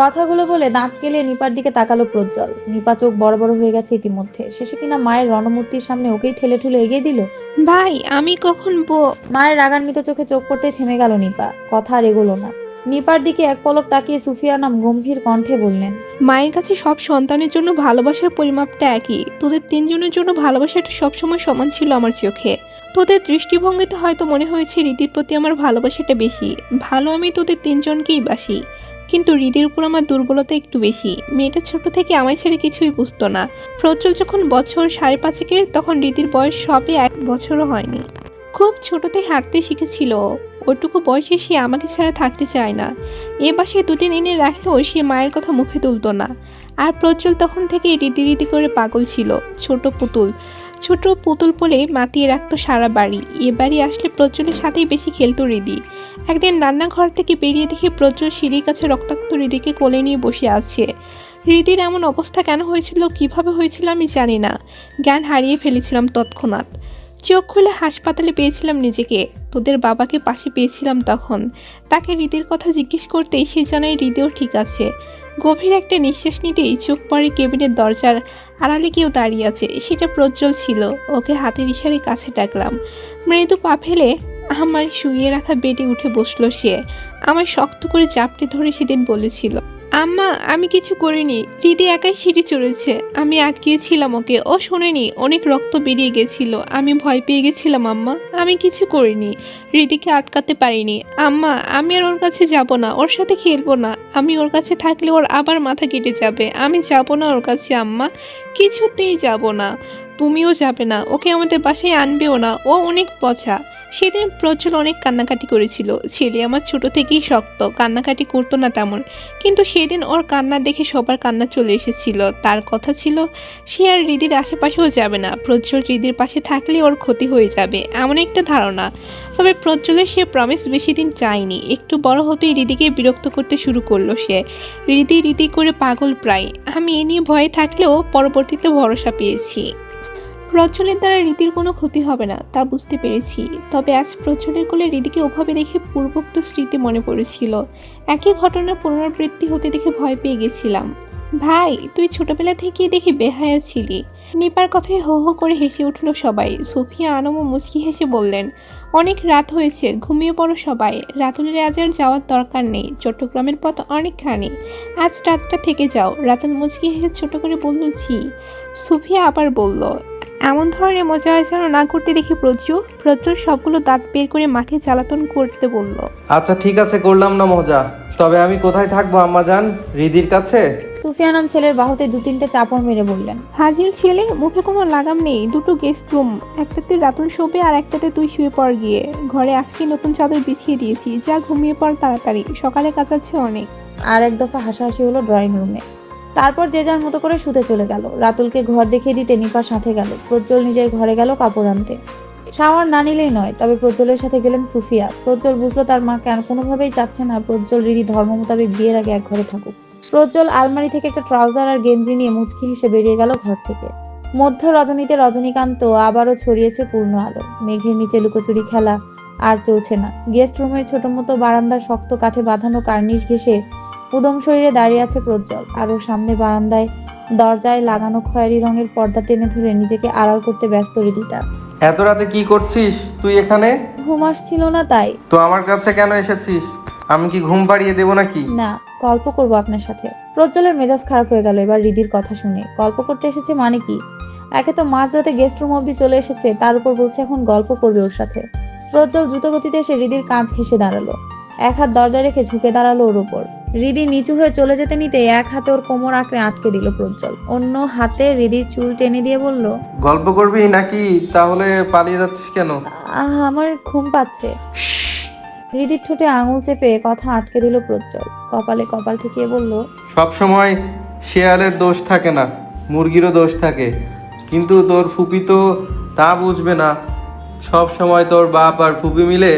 কথাগুলো বলে দাঁত কেলে নিপার দিকে তাকালো প্রজ্জ্বল। নিপা চোখ বড় বড় হয়ে গেছে ইতিমধ্যে। শেষে কিনা মায়ের রণমূর্তির সামনে ওকেই ঠেলে ঠুলে এগিয়ে দিল? ভাই আমি কখন বো মায়ের রাগান্বিত চোখে চোখ পড়তেই থেমে গেল নিপা। কথা আর এগোলো না। নিপার দিকে এক পলক তাকিয়ে সুফিয়া নাম গম্ভীর কণ্ঠে বললেন মায়ের কাছে সব সন্তানের জন্য ভালোবাসার পরিমাপটা একই। তোদের তিনজনের জন্য ভালোবাসাটা সবসময় সমান ছিল আমার চোখে। তোদের দৃষ্টিভঙ্গিতে হয়তো মনে হয়েছে রীতির প্রতি আমার ভালোবাসাটা বেশি। ভালো আমি তোদের তিনজনকেই বাসি। কিন্তু হৃদির উপর আমার দুর্বলতা একটু বেশি। মেয়েটা ছোট থেকে আমায় ছেড়ে কিছুই বুঝতো না। প্রজ্জ্বল যখন বছর সাড়ে পাঁচেকের, তখন রীতির বয়স সবে এক বছরও হয়নি। খুব ছোটতে হাঁটতে শিখেছিল। ওটুকু বয়সে সে আমাকে ছাড়া থাকতে চায় না। এ বাসায় দুদিন এনে রাখলেও সে মায়ের কথা মুখে তুলতো না। আর প্রজ্জ্বল তখন থেকে রীতি রীতি করে পাগল ছিল। ছোট পুতুল। ছোট পুতুল বলে মাতিয়ে রাখতো সারা বাড়ি। এ বাড়ি আসলে প্রজ্জ্বলের সাথেই বেশি খেলতো রিদি। একদিন রান্নাঘর থেকে বেরিয়ে দেখে প্রজ্জ্বল সিঁড়ির কাছে রক্তাক্ত রিদিকে কোলে নিয়ে বসে আছে। রিদির এমন অবস্থা কেন হয়েছিল, কীভাবে হয়েছিল আমি জানি না। জ্ঞান হারিয়ে ফেলেছিলাম তৎক্ষণাৎ। চোখ খুলে হাসপাতালে পেয়েছিলাম নিজেকে, তোদের বাবাকে পাশে পেয়েছিলাম তখন। তাকে হৃদের কথা জিজ্ঞেস করতেই সে জানায় হৃদেও ঠিক আছে। গভীর একটা নিঃশ্বাস নিতেই চোখ পড়ে কেবিনের দরজার আড়ালে কেউ দাঁড়িয়ে আছে, সেটা প্রজ্জ্বল ছিল। ওকে হাতের ইশারে কাছে ডাকলাম। মৃদু পা ফেলে আমার শুয়ে রাখা বেডে উঠে বসল সে। আমায় শক্ত করে চাপটে ধরে সেদিন বলেছিল। আম্মা, আমি কিছু করিনি। দিদি একাই সিঁড়ি চড়েছে। আমি আটকিয়েছিলাম ওকে। ও শোনেনি, অনেক রক্ত বেরিয়ে গেছিল। আমি ভয় পেয়ে গেছিলাম, আম্মা। আমি কিছু করিনি। হৃদিকে আটকাতে পারিনি। আম্মা, আমি আর ওর কাছে যাব না। ওর সাথে খেলব না। আমি ওর কাছে থাকলে ওর আবার মাথা কেটে যাবে। আমি যাব না ওর কাছে, আম্মা। কিছুতেই যাব না। তুমিও যাবে না। ওকে আমাদের বাসায় আনবেও না। ও অনেক পচা। সেদিন প্রচুর অনেক কান্নাকাটি করেছিল। ছেলে আমার ছোট থেকেই শক্ত, কান্নাকাটি করতো না তেমন। কিন্তু সেদিন ওর কান্না দেখে সবার কান্না চলে এসেছিল। তার কথা ছিল, সে আর হৃদির আশেপাশেও যাবে না। প্রজ্জ্বল হৃদির পাশে থাকলে ওর ক্ষতি হয়ে যাবে, এমন একটা ধারণা। তবে প্রজ্জ্বলের সে প্রমিস বেশি দিন চায়নি। একটু বড় হতেই হৃদিকে বিরক্ত করতে শুরু করল সে। রীতি রীতি করে পাগল প্রায়। আমি এ নিয়ে ভয়ে থাকলেও পরবর্তীতে ভরসা পেয়েছি। প্রজ্জ্বলের দ্বারা রীতির কোনো ক্ষতি হবে না, তা বুঝতে পেরেছি। তবে আজ প্রজ্জ্বলের কোলে রীতিকে ওভাবে দেখে পূর্বোক্ত স্মৃতি মনে পড়েছিল। একই ঘটনার পুনরাবৃত্তি হতে দেখে ভয় পেয়ে গেছিলাম। ভাই, তুই ছোটবেলা থেকেই দেখি বেহায়া ছিলি। নিপার কথায় হো হো করে হেসে উঠল সবাই। সুফিয়া, আনম ও মুচকি হেসে বললেন, অনেক রাত হয়েছে, ঘুমিয়ে পড়ো সবাই। রাতুলের আজ আর যাওয়ার দরকার নেই। চট্টগ্রামের পথ অনেকখানি। আজ রাতটা থেকে যাও। রাতুল মুচকি হেসে ছোট করে বলল জি সুফিয়া আবার বলল এমন ধরনের মজা যেন না করতে দেখে প্রচুর প্রচুর সবগুলো দাঁত বের করে মাকে জ্বালাতন করতে বলল। আচ্ছা ঠিক আছে করলাম না মজা। তবে আমি কোথায় থাকব আম্মা জান? রিদির কাছে? সুফিয়ানাম ছেলের বাহুতে দু তিনটে চাপড় মেরে বললেন। হাজির ছেলে মুখে কোনো লাগাম নেই দুটো গেস্ট রুম একটাতে রাতুল শোবে আর একটাতে তুই শুয়ে পড় গিয়ে। ঘরে আজকে নতুন চাদর বিছিয়ে দিয়েছি যা ঘুমিয়ে পড় তাড়াতাড়ি সকালে কাচাচ্ছে অনেক। আর এক দফা হাসাহাসি হলো ড্রয়িং রুমে তারপর যে যার মতো করে শুতে চলে গেল। রাতুলকে ঘর দেখিয়ে দিতে নিপার সাথে গেল। প্রজ্জ্বল নিজের ঘরে গেল কাপড় আনতে। শাওয়ার না নিলেই নয়, তবে প্রজ্জ্বলের সাথে গেলেন সুফিয়া। প্রজ্জ্বল বুঝলো তার মা কেন কোনোভাবেই চাচ্ছে না প্রজ্জ্বল রীতি ধর্ম মোতাবেক বিয়ের আগে এক ঘরে থাকুক। প্রজ্জ্বল আলমারি থেকে একটা ট্রাউজার আর গেঞ্জি নিয়ে মুচকি হেসে বেরিয়ে গেল ঘর থেকে। মধ্য রজনীতে রজনীকান্ত আবারও ছড়িয়েছে পূর্ণ আলো। মেঘের নিচে লুকোচুরি খেলা আর চলছে না। গেস্ট রুমের ছোট মতো বারান্দার শক্ত কাঠে বাঁধানো কার্নিশ ঘেসে উদম শরীরে দাঁড়িয়ে আছে প্রজ্জ্বল আর ওর সামনে বারান্দায় দরজায় লাগানো খয়েরি রঙের পর্দা টেনে ধরে নিজেকে আড়াল করতে ব্যস্ত রিদিতা। এত রাতে কি করছিস? তুই এখানে? ঘুম আসছিল না তাই। তো আমার কাছে কেন এসেছিস? আমি কি ঘুম পাড়িয়ে দেবো নাকি? না গল্প করব আপনার সাথে। প্রজ্জ্বলের মেজাজ খারাপ হয়ে গেল এবার রিদির কথা শুনে। গল্প করতে এসেছে মানে কি? একে তো মাঝরাতে গেস্ট রুম অবধি চলে এসেছে তার উপর বলছে এখন গল্প করবে ওর সাথে। প্রজ্জ্বল দ্রুতগতিতে এসে রিদির কাঁচ ঘেসে দাঁড়াল। এক হাত দরজা রেখে ঝুঁকে দাঁড়াল ওর উপর। রিদি নিচু হয়ে চলে যেতে নিতে এক হাতে ওর কোমর আঁকড়ে আটকে দিল প্রজ্জ্বল। অন্য হাতে রিদির চুল টেনে দিয়ে বলল গল্প করবি নাকি? তাহলে পালিয়ে যাচ্ছিস কেন? আহ আমার ঘুম পাচ্ছে। রিদির ঠোঁটে আঙুল চেপে কথা আটকে দিল প্রজ্জ্বল কপালে কপাল ঠেকিয়ে বলল সব সময় শেয়ালের দোষ থাকে না মুরগিরও দোষ থাকে কিন্তু তোর ফুপি তো তা বুঝবে না সব সময় তোর বাপ আর ফুপি মিলে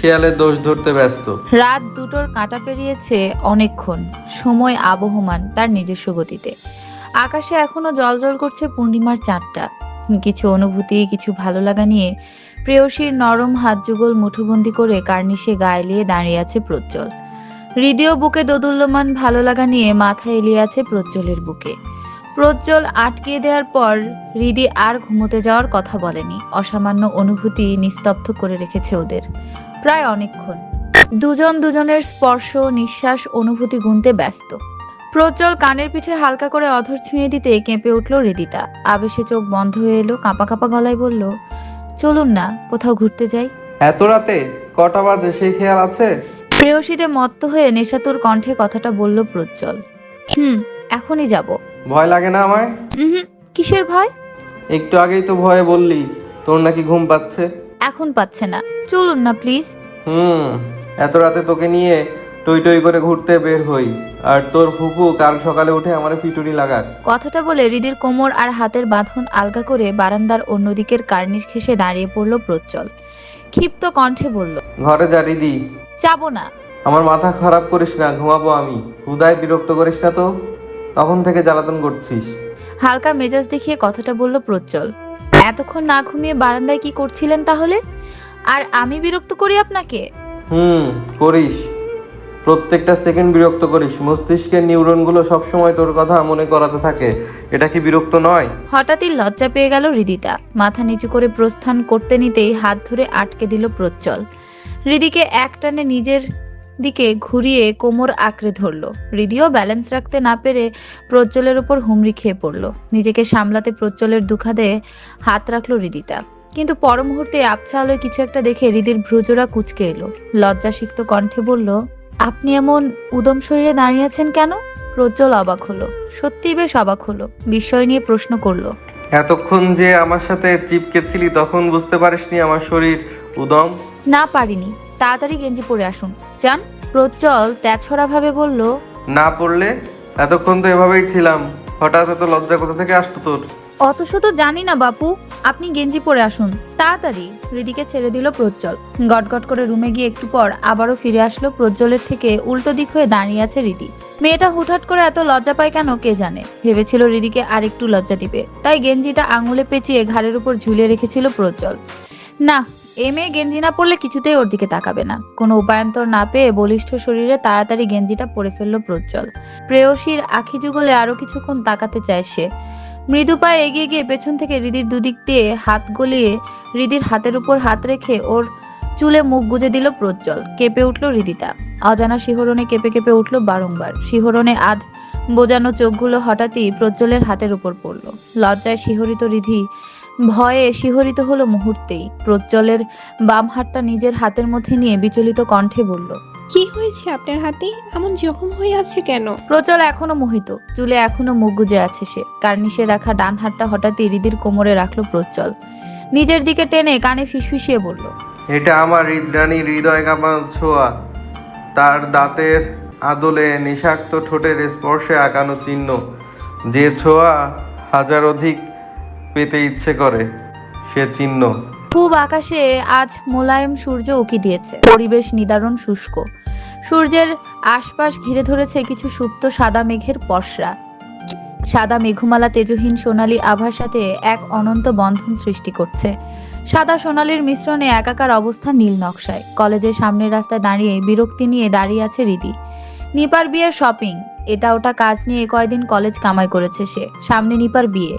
শেয়ালের দোষ ধরতে ব্যস্ত। রাত দুটোর কাঁটা পেরিয়েছে অনেকক্ষণ। সময় আবহমান তার নিজস্ব গতিতে। আকাশে এখনও জল করছে পূর্ণিমার চাঁদটা। কিছু অনুভূতি, কিছু ভালো লাগা নিয়ে প্রেয়সীর নরম হাত যুগল মুঠোবন্দি করে কার্নিশে গায়ে দাঁড়িয়ে আছে প্রজ্জ্বল। হৃদয় বুকে দোদুল্যমান ভালো লাগা নিয়ে মাথা এলিয়ে আছে প্রজ্জ্বলের বুকে। প্রজ্জ্বল আটকে দেওয়ার পর হৃদি আর ঘুমোতে যাওয়ার কথা বলেনি। অসামান্য অনুভূতি নিস্তব্ধ করে রেখেছে ওদের। প্রায় অনেকক্ষণ। দুজন দুজনের স্পর্শ নিঃশ্বাস অনুভূতি গুনতে ব্যস্ত। প্রজ্জ্বল কানের পিঠে হালকা করে অধর ছুঁয়ে দিতে কেঁপে উঠল হৃদিতা। আবেশে চোখ বন্ধ হয়ে এলো কাঁপা কাঁপা গলায় বলল চলুন না কোথাও ঘুরতে যাই। এত রাতে কটা বাজে সেই খেয়াল আছে? প্রেয়সীতে মত্ত হয়ে নেশাতুর কণ্ঠে কথাটা বলল প্রজ্জ্বল হুম এখনই যাব। ভয় লাগে না আমায়? কিসের ভয়? একটু আগেই তো ভয়ে বললি তোর নাকি ঘুম পাচ্ছে। এখন পাচ্ছে না। চলুন না প্লিজ হুম এত রাতে তোকে নিয়ে টই টই করে ঘুরতে বের হই। আর তোর ফুপু কাল সকালে উঠে আমার পিটুনি লাগার। কথাটা বলে হৃদির কোমর আর হাতের বাঁধন আলগা করে বারান্দার অন্যদিকের কার্নিশ ঘেসে দাঁড়িয়ে পড়ল প্রজ্জ্বল। ক্ষিপ্ত কণ্ঠে বলল ঘরে যা রিদি। যাব না। আমার মাথা খারাপ করিস না ঘুমাবো আমি। হুদায় বিরক্ত করিস না তো? তখন থেকে জ্বালাতন করছিস। হালকা মেজাজ দেখিয়ে কথাটা বলল প্রজ্জ্বল। এতক্ষণ না ঘুমিয়ে বারান্দায় কি করছিলেন তাহলে? আর আমি বিরক্ত করি আপনাকে? হুম করিস। প্রত্যেকটা সেকেন্ড বিরক্ত করিস। মস্তিষ্কের নিউরনগুলো সবসময় তোর কথা মনে করাতে থাকে। এটা কি বিরক্ত নয়? হঠাৎই লজ্জা পেয়ে গেল হৃদিতা। মাথা নিচু করে প্রস্থান করতে নিতেই হাত ধরে আটকে দিল প্রজ্জ্বল। হৃদিকে একটানে নিজের দিকে ঘুরিয়ে কোমর আঁকড়ে ধরলো। হৃদিও ব্যালেন্স রাখতে না পেরে প্রজ্জ্বলের উপর হুমড়ি খেয়ে পড়ল। নিজেকে সামলাতে প্রজ্জ্বলের দুখাদে হাত রাখল হৃদিতা। কিন্তু পর মুহূর্তে আবছা আলোয় কিছু একটা দেখে হৃদির ভ্রুজোড়া কুচকে এলো। লজ্জাসিক্ত কণ্ঠে বলল আপনি এমন উদম শরীরে দাঁড়িয়ে আছেন কেন? প্রজ্জ্বল অবাক হলো। সত্যিই বেশ অবাক হলো। বিস্ময় নিয়ে প্রশ্ন করল এতক্ষণ যে আমার সাথে চিপকেছিলি তখন বুঝতে পারিসনি আমার শরীর উদম? না পারিনি। তাড়াতাড়ি গেঞ্জি পরে আসুন। চান প্রজ্জ্বল তেছড়া ভাবে বলল না পড়লে? এতক্ষণ তো এভাবেই ছিলাম। হঠাৎ এত লজ্জা কোথা থেকে আসতো তোর? অত শত জানি না বাপু আপনি গেঞ্জি পরে আসুন। তাড়াতাড়ি হৃদিকে ছেড়ে দিল প্রজ্জ্বল। গটগট করে রুমে গিয়ে একটু পর আবারও ফিরে আসলো প্রজ্জ্বলের থেকে উল্টো দিক হয়ে দাঁড়িয়ে আছে হৃদি মেয়েটা হুটহাট করে এত লজ্জা পায় কেন কে জানে? ভেবেছিল রিদিকে আর একটু লজ্জা দিবে। তাই গেঞ্জিটা আঙুলে পেঁচিয়ে ঘাড়ের উপর ঝুলিয়ে রেখেছিল প্রজ্জ্বল। না এ মেয়ে গেঞ্জি না পরলে কিছুতেই ওর দিকে তাকাবে না। কোনো উপায়ন্তর না পেয়ে বলিষ্ঠ শরীরে তাড়াতাড়ি গেঞ্জিটা পরে ফেলল প্রজ্জ্বল। প্রেয়সীর আখি যুগলে আরও কিছুক্ষণ তাকাতে চায় সে। মৃদু পায়ে এগিয়ে গিয়ে পেছন থেকে হৃদির দুদিক দিয়ে হাত গলিয়ে হৃদির হাতের উপর হাত রেখে ওর চুলে মুখ গুজে দিল প্রজ্জ্বল। কেঁপে উঠল হৃদিতা অজানা শিহরণে কেঁপে কেঁপে উঠল বারংবার। শিহরণে আধ বোজানো চোখগুলো হঠাৎই প্রজ্জ্বলের হাতের উপর পড়ল। লজ্জায় শিহরিত রিধি ভয়ে শিহরিত হলো মুহূর্তেই। প্রজ্জ্বলের বাম হাতটা নিজের হাতের মধ্যে নিয়ে বিচলিত কণ্ঠে বলল কি হয়েছে আপনার হাতে? এমন জখম হয়ে আছে কেন? প্রচল এখনও মোহিত। চুলে এখনও মুখ গুজে আছে সে। কার্নিশে রাখা ডান হাতটা হঠাৎই হৃদির কোমরে রাখল প্রজ্জ্বল। নিজের দিকে টেনে কানে ফিসফিসিয়ে বলল এটা আমার হৃদরানী হৃদয় কাঁপানো ছোঁয়া। তার দাঁতের আদলে নিষাক্ত ঠোঁটের স্পর্শে আঁকানো চিহ্ন। যে ছোঁয়া হাজার অধিক পেতে ইচ্ছে করে, সে চিহ্ন। পূব আকাশে আজ মোলায়েম সূর্য উকি দিয়েছে। পরিবেশ নিদারুণ শুষ্ক। সূর্যের আশপাশ ঘিরে ধরেছে কিছু সুপ্ত সাদা মেঘের পসরা। সাদা মেঘমালা তেজহীন সোনালী আভার সাথে এক অনন্ত বন্ধন সৃষ্টি করছে। সাদা সোনালীর মিশ্রণে একাকার অবস্থা নীল নকশায়। কলেজের সামনের রাস্তায় দাঁড়িয়ে বিরক্তি নিয়ে দাঁড়িয়ে আছে রীতি নিপার বিয়ের শপিং। এটা ওটা কাজ নিয়ে কয়দিন কলেজ কামাই করেছে সে। সামনে নিপার বিয়ে।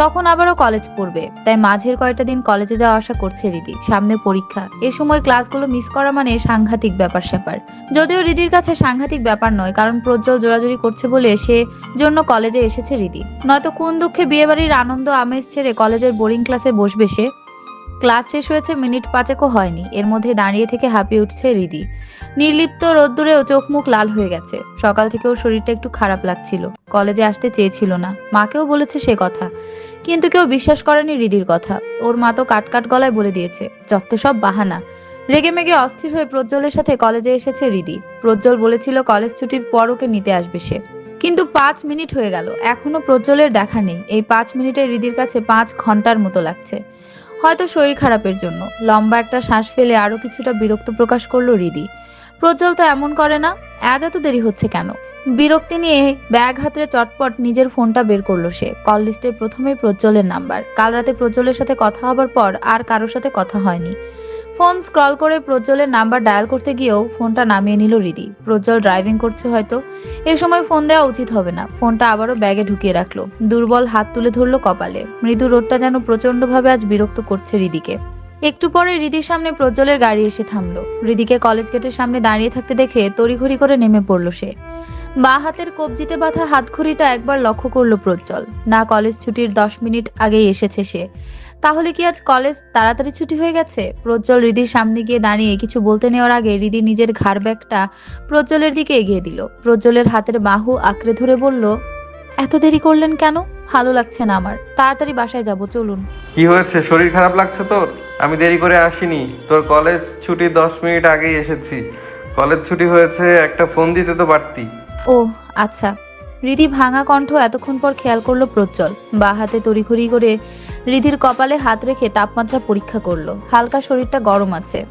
তখন আবারও কলেজ পড়বে। তাই মাঝের কয়েকটা দিন কলেজে যাওয়া আশা করছে রিদি। সামনে পরীক্ষা। এ সময় ক্লাসগুলো মিস করা মানে সাংঘাতিক ব্যাপার স্যাপার। যদিও রিদির কাছে সাংঘাতিক ব্যাপার নয়, কারণ প্রজ্জ্বল জোরাজুরি করছে বলে সে জন্য কলেজে এসেছে রিদি। নয়তো কোন দুঃখে বিয়েবাড়ির আনন্দ আমেজ ছেড়ে কলেজের বোরিং ক্লাসে বসবে সে? ক্লাস শেষ হয়েছে, মিনিট পাঁচেকও হয়নি। এর মধ্যে দাঁড়িয়ে থেকে হাঁপিয়ে উঠছে রিদি। নির্লিপ্ত রোদ্দুরেও চোখ মুখ লাল হয়ে গেছে। সকাল থেকে ওর শরীরটা একটু খারাপ লাগছিল। কলেজে আসতে চেয়েছিল না। মাকেও বলেছে সে কথা। কিন্তু কেউ বিশ্বাস করেনি রিদির কথা। ওর মা তো কাটকাট গলায় বলে দিয়েছে, যত সব বাহানা। রেগে মেগে অস্থির হয়ে প্রজ্জ্বলের সাথে কলেজে এসেছে রিদি। প্রজ্জ্বল বলেছিল কলেজ ছুটির পর ওকে নিতে আসবে সে। কিন্তু পাঁচ মিনিট হয়ে গেল। এখনও প্রজ্জ্বলের দেখা নেই। এই পাঁচ মিনিটে রিদির কাছে পাঁচ ঘণ্টার মতো লাগছে। হয়তো শরীর খারাপের জন্য। লম্বা একটা শ্বাস ফেলে আরও কিছুটা বিরক্ত প্রকাশ করল রিদি। প্রজ্জ্বল তো এমন করে না, আজ এত দেরি হচ্ছে কেন? বিরক্তি নিয়ে ব্যাগ হাতরে চটপট নিজের ফোনটা বের করল সে। কল লিস্টের প্রথমেই প্রজ্জ্বলের নাম্বার। কাল রাতে প্রজ্বলের সাথে কথা হবার পর আর কারোর সাথে কথা হয়নি। ফোন স্ক্রল করে প্রজ্জ্বলের নাম্বার ডায়াল করতে গিয়েও ফোনটা নামিয়ে নিল রিদি। প্রজ্জ্বল ড্রাইভিং করছে হয়তো। এ সময় ফোন দেওয়া উচিত হবে না। ফোনটা আবারও ব্যাগে ঢুকিয়ে রাখল। দুর্বল হাত তুলে ধরলো কপালে। মৃদু রোডটা যেন প্রচন্ডভাবে আজ বিরক্ত করছে রিদিকে। একটু পরে রিদির সামনে প্রজ্জ্বলের গাড়ি এসে থামলো। রিদিকে কলেজ গেটের সামনে দাঁড়িয়ে থাকতে দেখে তড়িঘড়ি করে নেমে পড়ল সে। বা হাতের কবজিতে বাঁধা হাতঘড়িটা একবার লক্ষ্য করল প্রজ্জ্বল। না কলেজ ছুটির দশ মিনিট আগেই এসেছে সে। তাহলে কি আজ কলেজ তাড়াতাড়ি ছুটি হয়ে গেছে? প্রজ্জ্বল রিদির সামনে গিয়ে দাঁড়িয়ে কিছু বলতে নেওয়ার আগে রিদি নিজের ঘাড় ব্যাগটা প্রজ্জ্বলের দিকে এগিয়ে দিল। প্রজ্জ্বলের হাতের বাহু আঁকড়ে ধরে বলল এত দেরি করলেন কেন? ভালো লাগছে না আমার। তাড়াতাড়ি বাসায় যাব চলুন। কি হয়েছে? শরীর খারাপ লাগছে তোর? আমি দেরি করে আসিনি। তোর কলেজ ছুটি দশ মিনিট আগেই এসেছি। কলেজ ছুটি হয়েছে একটা ফোন দিতে তো পারতি ও আচ্ছা। রিদি ভাঙা কণ্ঠ এতক্ষণ পর খেয়াল করল প্রজ্জ্বল। বা হাতে তড়িঘড়ি করে রিধির কপালে হাত রেখে তাপমাত্রা পরীক্ষা করল। হালকা শরীরটা গরম আছে।